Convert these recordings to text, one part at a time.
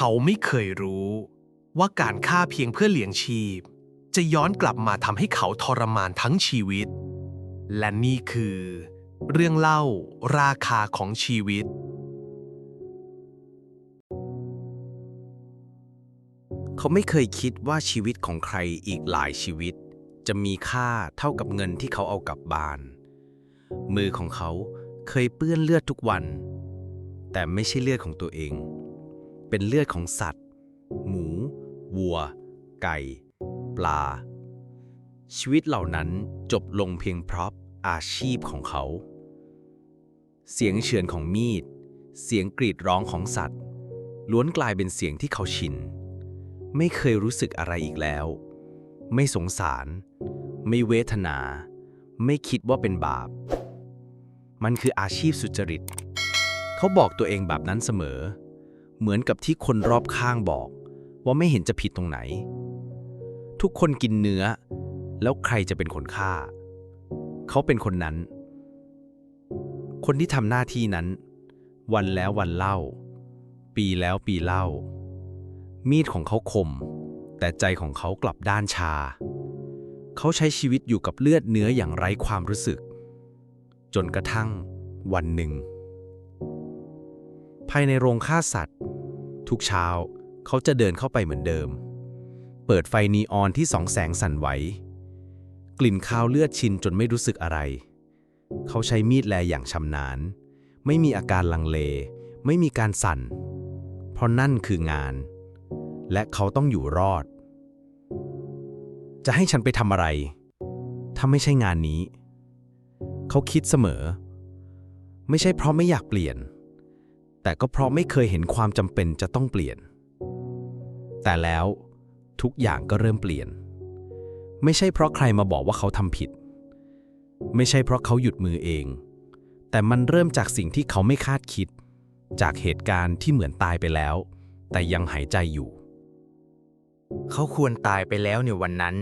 เขาไม่เคยรู้ ว่าการฆ่าเพียงเพื่อเลี้ยงชีพ จะย้อนกลับมาทำให้เขาทรมานทั้งชีวิต และนี่คือ เรื่องเล่าราคาของชีวิต เขาไม่เคยคิดว่าชีวิตของใครอีกหลายชีวิต จะมีค่าเท่ากับเงินที่เขาเอากลับบ้าน มือของเขาเคยเปื้อนเลือดทุกวัน แต่ไม่ใช่เลือดของตัวเอง เป็นเลือดของสัตว์ หมู วัว ไก่ ปลา ชีวิตเหล่านั้นจบลงเพียงเพราะอาชีพของเขา เสียงเฉือนของมีด เสียงกรีดร้องของสัตว์ ล้วนกลายเป็นเสียงที่เขาชิน ไม่เคยรู้สึกอะไรอีกแล้ว ไม่สงสาร ไม่เวทนา ไม่คิดว่าเป็นบาป มันคืออาชีพสุจริต เขาบอกตัวเองแบบนั้นเสมอ เหมือนกับที่คนรอบข้างบอก ว่าไม่เห็นจะผิดตรงไหน ทุกคนกินเนื้อ แล้วใครจะเป็นคนฆ่า เขาเป็นคนนั้น คนที่ทำหน้าที่นั้น วันแล้ววันเล่า ปีแล้วปีเล่า มีดของเขาคม แต่ใจของเขากลับด้านชา เขาใช้ชีวิตอยู่กับเลือดเนื้ออย่างไร้ความรู้สึก จนกระทั่งวันหนึ่งายในโรงฆ่าสัตว์ ทุกเช้าเขาจะเดินเข้าไปเหมือนเดิม เปิดไฟนีออนที่สองแสงสั่นไหว กลิ่นคาวเลือดชินจนไม่รู้สึกอะไร เขาใช้มีดแลอย่างชำนาญ ไม่มีอาการลังเล ไม่มีการสั่น เพราะนั่นคืองาน และเขาต้องอยู่รอด จะให้ฉันไปทำอะไร ถ้าไม่ใช่งานนี้ เขาคิดเสมอ ไม่ใช่เพราะไม่อยากเปลี่ยน แต่ก็เพราะไม่เคยเห็นความจำเป็นจะต้องเปลี่ยน แต่แล้วทุกอย่างก็เริ่มเปลี่ยน ไม่ใช่เพราะใครมาบอกว่าเขาทำผิด ไม่ใช่เพราะเขาหยุดมือเอง แต่มันเริ่มจากสิ่งที่เขาไม่คาดคิด จากเหตุการณ์ที่เหมือนตายไปแล้ว แต่ยังหายใจอยู่ เขาควรตายไปแล้วในวันนั้น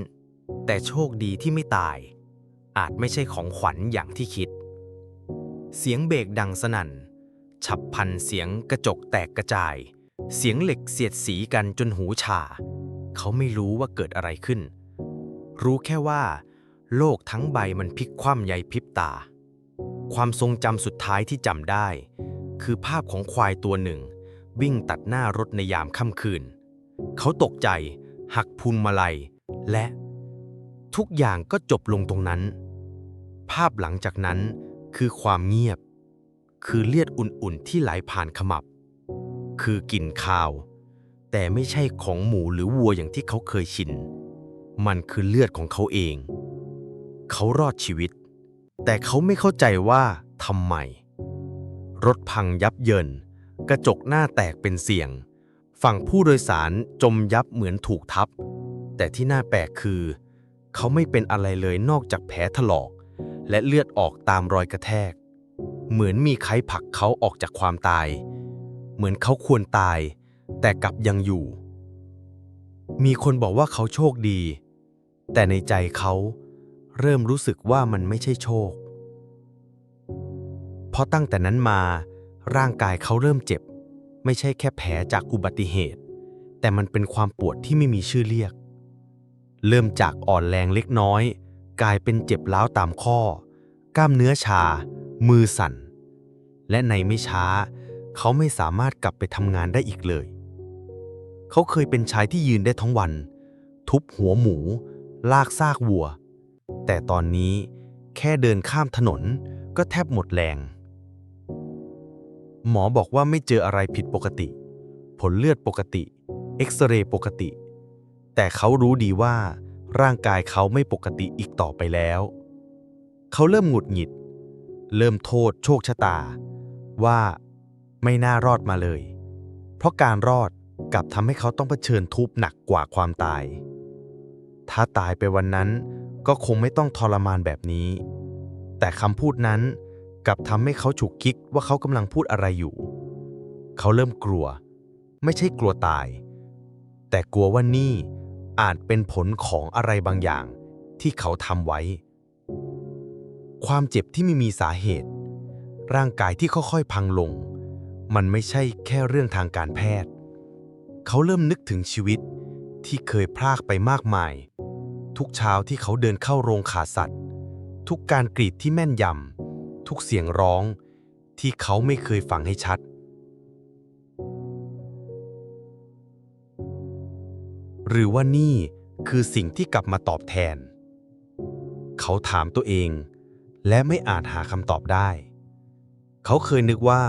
แต่โชคดีที่ไม่ตาย อาจไม่ใช่ของขวัญอย่างที่คิด เสียงเบรกดังสนั่น ฉับพันเสียงกระจกแตกกระจาย เสียงเหล็กเสียดสีกันจนหูชา เขาไม่รู้ว่าเกิดอะไรขึ้น รู้แค่ว่า โลกทั้งใบมันพลิกคว่ำใยพริบตา ความทรงจำสุดท้ายที่จำได้ คือภาพของควายตัวหนึ่ง วิ่งตัดหน้ารถในยามค่ำคืน เขาตกใจ หักพุนมาลัย และทุกอย่างก็จบลงตรงนั้น ภาพหลังจากนั้นคือความเงียบ คือเลือดอุ่นๆ ที่ไหลผ่านขมับ คือกลิ่นคาว แต่ไม่ใช่ของหมูหรือวัวอย่างที่เขาเคยชิน มันคือเลือดของเขาเอง เขารอดชีวิต แต่เขาไม่เข้าใจว่าทำไม รถพังยับเยิน กระจกหน้าแตกเป็นเสียง ฝั่งผู้โดยสารจมยับเหมือนถูกทับ แต่ที่น่าแปลกคือ เขาไม่เป็นอะไรเลยนอกจากแผลถลอก และเลือดออกตามรอยกระแทก เหมือนมีใครผลักเขาออกจากความตาย เหมือนเขาควรตาย แต่กลับยังอยู่ มีคนบอกว่าเขาโชคดี แต่ในใจเขาเริ่มรู้สึกว่ามันไม่ใช่โชค เพราะตั้งแต่นั้นมาร่างกายเขาเริ่มเจ็บ ไม่ใช่แค่แผลจากอุบัติเหตุ แต่มันเป็นความปวดที่ไม่มีชื่อเรียก เริ่มจากอ่อนแรงเล็กน้อย กลายเป็นเจ็บร้าวตามข้อ กล้ามเนื้อชา มือสั่น และในไม่ช้า เขาไม่สามารถกลับไปทำงานได้อีกเลย เขาเคยเป็นชายที่ยืนได้ทั้งวัน ทุบหัวหมู ลากซากวัว แต่ตอนนี้แค่เดินข้ามถนนก็แทบหมดแรง หมอบอกว่าไม่เจออะไรผิดปกติ ผลเลือดปกติ เอ็กซเรย์ปกติ แต่เขารู้ดีว่าร่างกายเขาไม่ปกติอีกต่อไปแล้ว เขาเริ่มหงุดหงิด เริ่มโทษโชคชะตา ว่าไม่น่ารอดมาเลย เพราะการรอดกลับทำให้เขาต้องเผชิญทุบหนักกว่าความตาย ถ้าตายไปวันนั้นก็คงไม่ต้องทรมานแบบนี้ แต่คำพูดนั้นกลับทำให้เขาฉุกคิดว่าเขากำลังพูดอะไรอยู่ เขาเริ่มกลัว ไม่ใช่กลัวตาย แต่กลัวว่านี่อาจเป็นผลของอะไรบางอย่างที่เขาทำไว้ ความเจ็บที่ไม่มีสาเหตุ ร่างกายที่ค่อยๆพังลง มันไม่ใช่แค่เรื่องทางการแพทย์ เขาเริ่มนึกถึงชีวิตที่เคยพรากไปมากมาย ทุกเช้าที่เขาเดินเข้าโรงขาสัตว์ ทุกการกรีดที่แม่นยำ ทุกเสียงร้องที่เขาไม่เคยฟังให้ชัด หรือว่านี่คือสิ่งที่กลับมาตอบแทน เขาถามตัวเอง และไม่อาจหาคำตอบได้ เขาเคยนึกว่า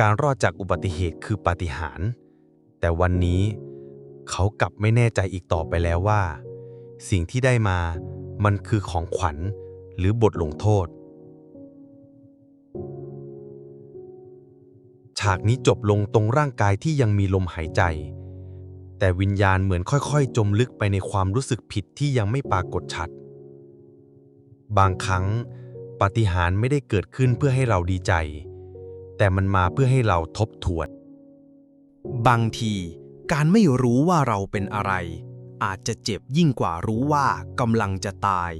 การรอดจากอุบัติเหตุคือปาฏิหาริย์แต่วันนี้เขากลับไม่แน่ใจอีกต่อไปแล้วว่า สิ่งที่ได้มามันคือของขวัญหรือบทลงโทษ ฉากนี้จบลงตรงร่างกายที่ยังมีลมหายใจ แต่วิญญาณเหมือนค่อยๆ จมลึกไปในความรู้สึกผิดที่ยังไม่ปรากฏชัด บางครั้ง ปาฏิหาริย์ไม่ได้เกิดขึ้นเพื่อให้เราดีใจ แต่มันมาเพื่อให้เราทบทวน บางที การไม่รู้ว่าเราเป็นอะไร อาจจะเจ็บยิ่งกว่ารู้ว่ากำลังจะตาย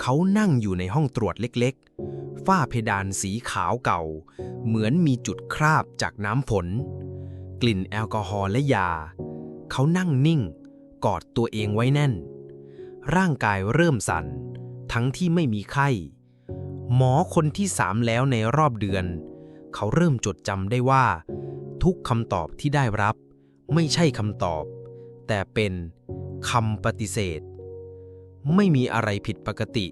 เขานั่งอยู่ในห้องตรวจเล็กๆ ฝ้าเพดานสีขาวเก่า เหมือนมีจุดคราบจากน้ำฝนกลิ่นแอลกอฮอล์และยา เขานั่งนิ่ง กอดตัวเองไว้แน่น ร่างกายเริ่มสั่น ทั้งที่ไม่มีไข้ หมอคนที่สามแล้วในรอบเดือน เขาเริ่มจดจำได้ว่า ทุกคำตอบที่ได้รับ ไม่ใช่คำตอบ แต่เป็นคำปฏิเสธ ไม่มีอะไรผิดปกติ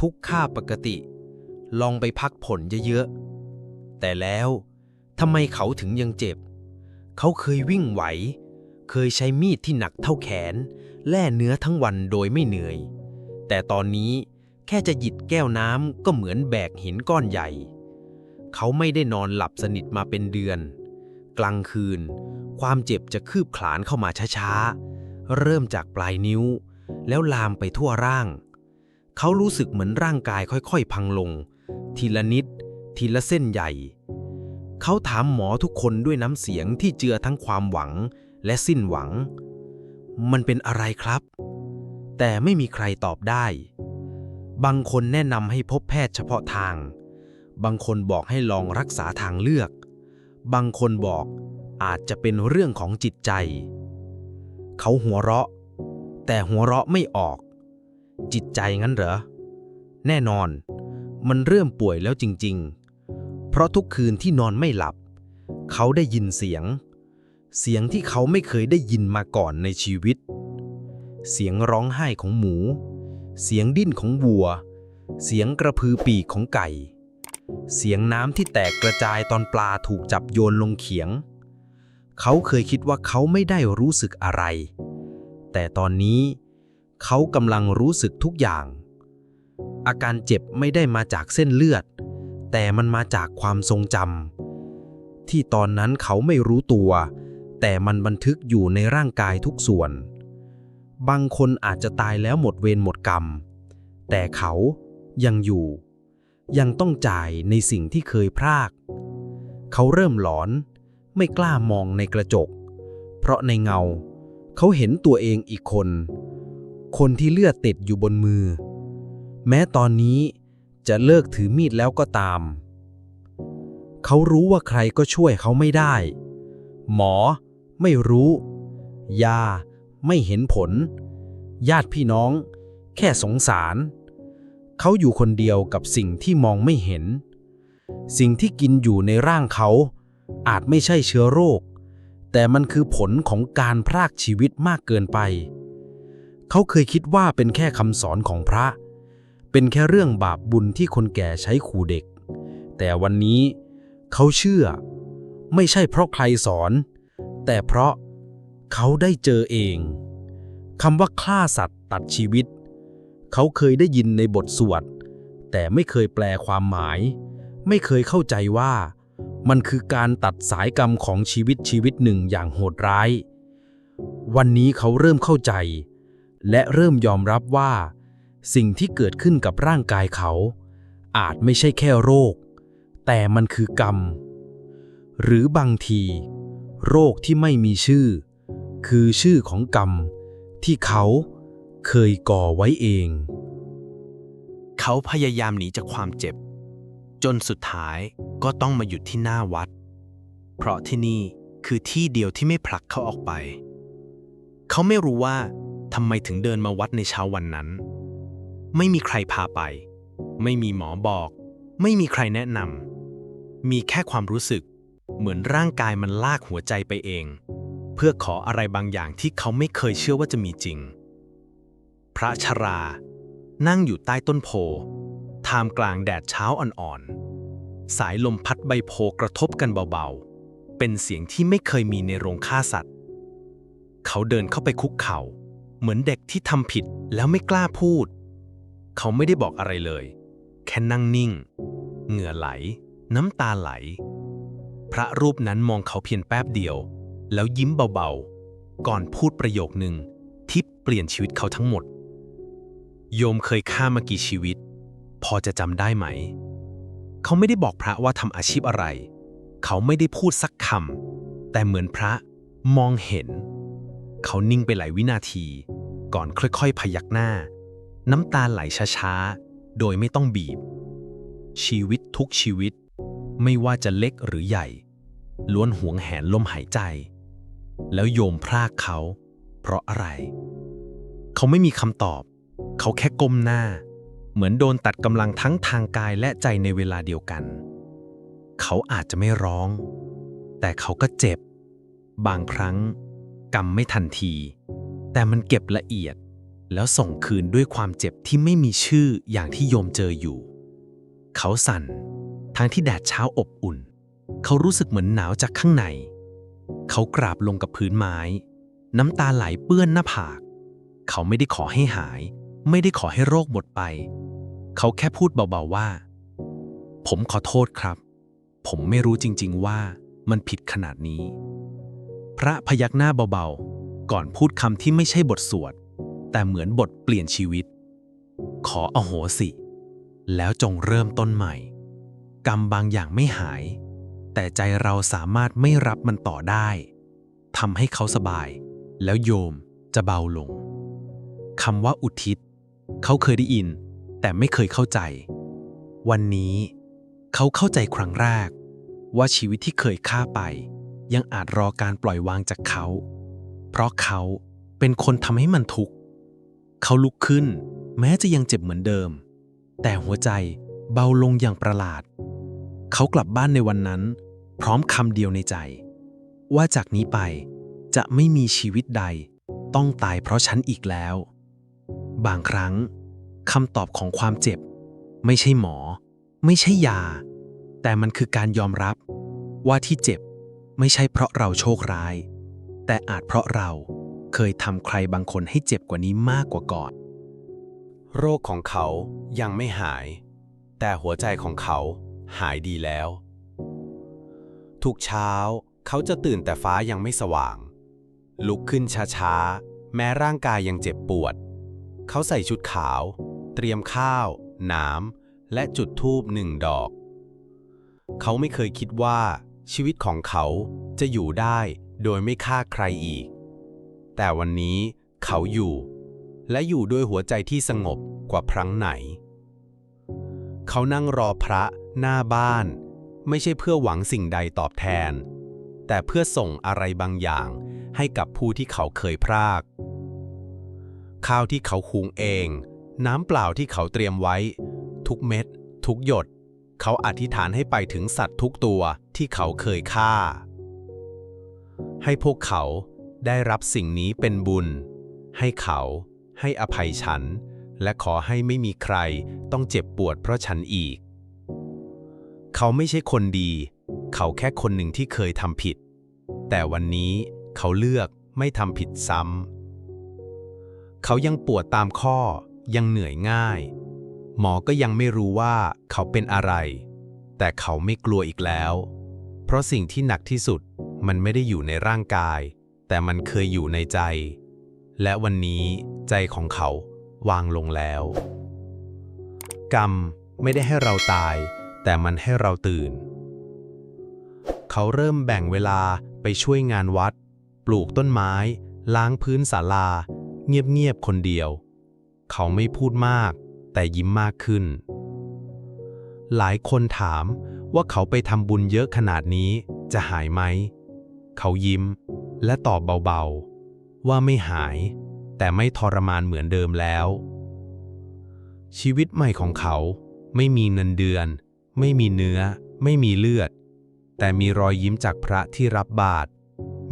ทุกค่าปกติ ลองไปพักผ่อนเยอะๆ แต่แล้วทำไมเขาถึงยังเจ็บ เขาเคยวิ่งไหว เคยใช้มีดที่หนักเท่าแขน แล่เนื้อทั้งวันโดยไม่เหนื่อย แต่ตอนนี้แค่จะหยิบแก้วน้ำก็เหมือนแบกหินก้อนใหญ่ เขาไม่ได้นอนหลับสนิทมาเป็นเดือน กลางคืน ความเจ็บจะคืบคลานเข้ามาช้าๆ เริ่มจากปลายนิ้ว แล้วลามไปทั่วร่าง เขารู้สึกเหมือนร่างกายค่อยๆ พังลง ทีละนิด ทีละเส้นใหญ่ เขาถามหมอทุกคนด้วยน้ำเสียงที่เจือทั้งความหวังและสิ้นหวัง มันเป็นอะไรครับ แต่ไม่มีใครตอบได้ บางคนแนะนำให้พบแพทย์เฉพาะทาง บางคนบอกให้ลองรักษาทางเลือก บางคนบอกอาจจะเป็นเรื่องของจิตใจ เขาหัวเราะ แต่หัวเราะไม่ออก จิตใจงั้นเหรอ แน่นอน มันเริ่มป่วยแล้วจริง ๆ เพราะทุกคืนที่นอนไม่หลับ เขาได้ยินเสียง เสียงที่เขาไม่เคยได้ยินมาก่อนในชีวิต เสียงร้องไห้ของหมู เสียงดิ้นของวัว เสียงกระพือปีกของไก่ เสียงน้ำที่แตกกระจายตอนปลาถูกจับโยนลงเขียง เขาเคยคิดว่าเขาไม่ได้รู้สึกอะไร แต่ตอนนี้เขากำลังรู้สึกทุกอย่าง อาการเจ็บไม่ได้มาจากเส้นเลือด แต่มันมาจากความทรงจำที่ตอนนั้นเขาไม่รู้ตัว แต่มันบันทึกอยู่ในร่างกายทุกส่วน บางคนอาจจะตายแล้วหมดเวรหมดกรรม แต่เขายังอยู่ ยังต้องจ่ายในสิ่งที่เคยพราก เขาเริ่มหลอน ไม่กล้ามองในกระจก เพราะในเงา เขาเห็นตัวเองอีกคน คนที่เลือดติดอยู่บนมือ แม้ตอนนี้จะเลิกถือมีดแล้วก็ตาม เขารู้ว่าใครก็ช่วยเขาไม่ได้ หมอ ไม่รู้ ยา ไม่เห็นผล ญาติพี่น้อง แค่สงสาร เขาอยู่คนเดียวกับสิ่งที่มองไม่เห็น สิ่งที่กินอยู่ในร่างเขา อาจไม่ใช่เชื้อโรค แต่มันคือผลของการพรากชีวิตมากเกินไป เขาเคยคิดว่าเป็นแค่คำสอนของพระ เป็นแค่เรื่องบาปบุญที่คนแก่ใช้ขู่เด็ก แต่วันนี้เขาเชื่อ ไม่ใช่เพราะใครสอน แต่เพราะ เขาได้เจอเองคำว่าฆ่าสัตว์ตัดชีวิต เขาเคยได้ยินในบทสวด แต่ไม่เคยแปลความหมาย ไม่เคยเข้าใจว่า มันคือการตัดสายกรรมของชีวิตชีวิตหนึ่งอย่างโหดร้าย วันนี้เขาเริ่มเข้าใจ และเริ่มยอมรับว่า สิ่งที่เกิดขึ้นกับร่างกายเขา อาจไม่ใช่แค่โรค แต่มันคือกรรม หรือบางที โรคที่ไม่มีชื่อ คือชื่อของกรรมที่เขาเคยก่อไว้เอง เขาพยายามหนีจากความเจ็บ จนสุดท้ายก็ต้องมาหยุดที่หน้าวัด เพราะที่นี่คือที่เดียวที่ไม่ผลักเขาออกไป เขาไม่รู้ว่าทำไมถึงเดินมาวัดในเช้าวันนั้น ไม่มีใครพาไป ไม่มีหมอบอก ไม่มีใครแนะนำมีแค่ความรู้สึกเหมือนร่างกายมันลากหัวใจไปเอง เพื่อขออะไรบางอย่างที่เขาไม่เคยเชื่อว่าจะมีจริง พระชรา นั่งอยู่ใต้ต้นโพท่ามกลางแดดเช้าอ่อนๆ สายลมพัดใบโพกระทบกันเบาๆ เป็นเสียงที่ไม่เคยมีในโรงฆ่าสัตว์ เขาเดินเข้าไปคุกเข่า เหมือนเด็กที่ทำผิดแล้วไม่กล้าพูด เขาไม่ได้บอกอะไรเลย แค่นั่งนิ่ง เหงื่อไหล น้ำตาไหล พระรูปนั้นมองเขาเพียงแป๊บเดียว แล้วยิ้มเบาๆ ก่อนพูดประโยคหนึ่งที่เปลี่ยนชีวิตเขาทั้งหมด โยมเคยฆ่ามากี่ชีวิต พอจะจำได้ไหม เขาไม่ได้บอกพระว่าทำอาชีพอะไร เขาไม่ได้พูดสักคำแต่เหมือนพระมองเห็น เขานิ่งไปหลายวินาที ก่อนค่อยๆ พยักหน้า น้ำตาไหลช้าๆ โดยไม่ต้องบีบ ชีวิตทุกชีวิต ไม่ว่าจะเล็กหรือใหญ่ ล้วนหวงแหนลมหายใจ แล้วโยมพรากเขา เพราะอะไร เขาไม่มีคำตอบ เขาแค่ก้มหน้า เหมือนโดนตัดกำลังทั้งทางกายและใจในเวลาเดียวกัน เขาอาจจะไม่ร้อง แต่เขาก็เจ็บ บางครั้งกรรมไม่ทันที แต่มันเก็บละเอียด แล้วส่งคืนด้วยความเจ็บที่ไม่มีชื่ออย่างที่โยมเจออยู่ เขาสั่น ทั้งที่แดดเช้าอบอุ่น เขารู้สึกเหมือนหนาวจากข้างใน เขากราบลงกับพื้นไม้ น้ำตาไหลเปื้อนหน้าผาก เขาไม่ได้ขอให้หาย ไม่ได้ขอให้โรคหมดไป เขาแค่พูดเบาๆว่า ผมขอโทษครับ ผมไม่รู้จริงๆว่ามันผิดขนาดนี้ พระพยักหน้าเบาๆ ก่อนพูดคำที่ไม่ใช่บทสวด แต่เหมือนบทเปลี่ยนชีวิต ขออโหสิ แล้วจงเริ่มต้นใหม่ กรรมบางอย่างไม่หาย แต่ใจเราสามารถไม่รับมันต่อได้ทำให้เขาสบาย แล้วโยมจะเบาลงคำว่าอุทิศ เขาเคยได้ยิน แต่ไม่เคยเข้าใจ วันนี้เขาเข้าใจครั้งแรก ว่าชีวิตที่เคยฆ่าไป ยังอาจรอการปล่อยวางจากเขา เพราะเขาเป็นคนทำให้มันทุกข์เขาลุกขึ้น แม้จะยังเจ็บเหมือนเดิม แต่หัวใจเบาลงอย่างประหลาด เขากลับบ้านในวันนั้น พร้อมคำเดียวในใจ ว่าจากนี้ไปจะไม่มีชีวิตใด ต้องตายเพราะฉันอีกแล้ว บางครั้งคำตอบของความเจ็บ ไม่ใช่หมอ ไม่ใช่ยา แต่มันคือการยอมรับว่าที่เจ็บไม่ใช่เพราะเราโชคร้าย แต่อาจเพราะเราเคยทำใครบางคนให้เจ็บกว่านี้มากกว่าก่อน โรคของเขายังไม่หาย แต่หัวใจของเขาหายดีแล้ว ทุกเช้า เขาจะตื่นแต่ฟ้ายังไม่สว่าง ลุกขึ้นช้าๆ แม้ร่างกายยังเจ็บปวด เขาใส่ชุดขาว เตรียมข้าว น้ำ และจุดธูปหนึ่งดอก เขาไม่เคยคิดว่า ชีวิตของเขาจะอยู่ได้โดยไม่ฆ่าใครอีก แต่วันนี้เขาอยู่ และอยู่ด้วยหัวใจที่สงบกว่าครั้งไหน เขานั่งรอพระหน้าบ้าน ไม่ใช่เพื่อหวังสิ่งใดตอบแทน แต่เพื่อส่งอะไรบางอย่างให้กับผู้ที่เขาเคยพราก ข้าวที่เขาคุงเอง น้ำเปล่าที่เขาเตรียมไว้ ทุกเม็ด ทุกหยด เขาอธิษฐานให้ไปถึงสัตว์ทุกตัวที่เขาเคยฆ่า ให้พวกเขาได้รับสิ่งนี้เป็นบุญ ให้เขาให้อภัยฉัน และขอให้ไม่มีใครต้องเจ็บปวดเพราะฉันอีก เขาไม่ใช่คนดี เขาแค่คนหนึ่งที่เคยทำผิด แต่วันนี้เขาเลือกไม่ทำผิดซ้ำ เขายังปวดตามข้อ ยังเหนื่อยง่าย หมอก็ยังไม่รู้ว่าเขาเป็นอะไร แต่เขาไม่กลัวอีกแล้ว เพราะสิ่งที่หนักที่สุดมันไม่ได้อยู่ในร่างกาย แต่มันเคยอยู่ในใจ และวันนี้ใจของเขาวางลงแล้ว กรรมไม่ได้ให้เราตาย แต่มันให้เราตื่น เขาเริ่มแบ่งเวลาไปช่วยงานวัด ปลูกต้นไม้ ล้างพื้นศาลา เงียบๆคนเดียว เขาไม่พูดมาก แต่ยิ้มมากขึ้น หลายคนถามว่าเขาไปทำบุญเยอะขนาดนี้จะหายไหม เขายิ้มและตอบเบาๆ ว่าไม่หาย แต่ไม่ทรมานเหมือนเดิมแล้ว ชีวิตใหม่ของเขาไม่มีเงินเดือน ไม่มีเนื้อ ไม่มีเลือด แต่มีรอยยิ้มจากพระที่รับบาตร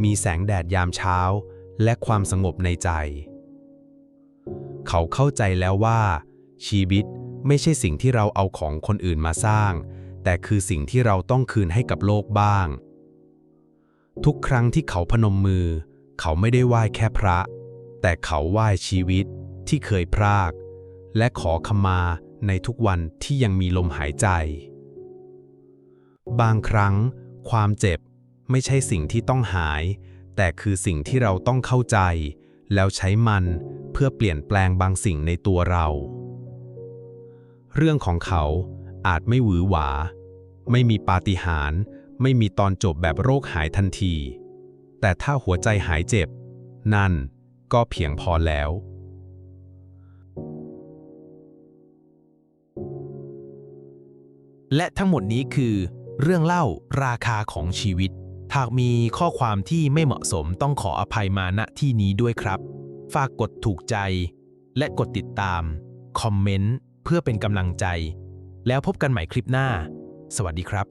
มีแสงแดดยามเช้า และความสงบในใจ เขาเข้าใจแล้วว่า ชีวิตไม่ใช่สิ่งที่เราเอาของคนอื่นมาสร้าง แต่คือสิ่งที่เราต้องคืนให้กับโลกบ้าง ทุกครั้งที่เขาพนมมือ เขาไม่ได้ไหว้แค่พระ แต่เขาไหว้ชีวิตที่เคยพราก และขอขมาในทุกวันที่ยังมีลมหายใจ บางครั้ง ความเจ็บไม่ใช่สิ่งที่ต้องหาย แต่คือสิ่งที่เราต้องเข้าใจ แล้วใช้มันเพื่อเปลี่ยนแปลงบางสิ่งในตัวเรา เรื่องของเขาอาจไม่หวือหวา ไม่มีปาฏิหาริย์ไม่มีตอนจบแบบโรคหายทันที แต่ถ้าหัวใจหายเจ็บ นั่นก็เพียงพอแล้วและทั้งหมดนี้คือ เรื่องเล่าราคาของชีวิต หากมีข้อความที่ไม่เหมาะสมต้องขออภัยมาณที่นี้ด้วยครับ ฝากกดถูกใจ และกดติดตาม คอมเมนต์ เพื่อเป็นกำลังใจ แล้วพบกันใหม่คลิปหน้า สวัสดีครับ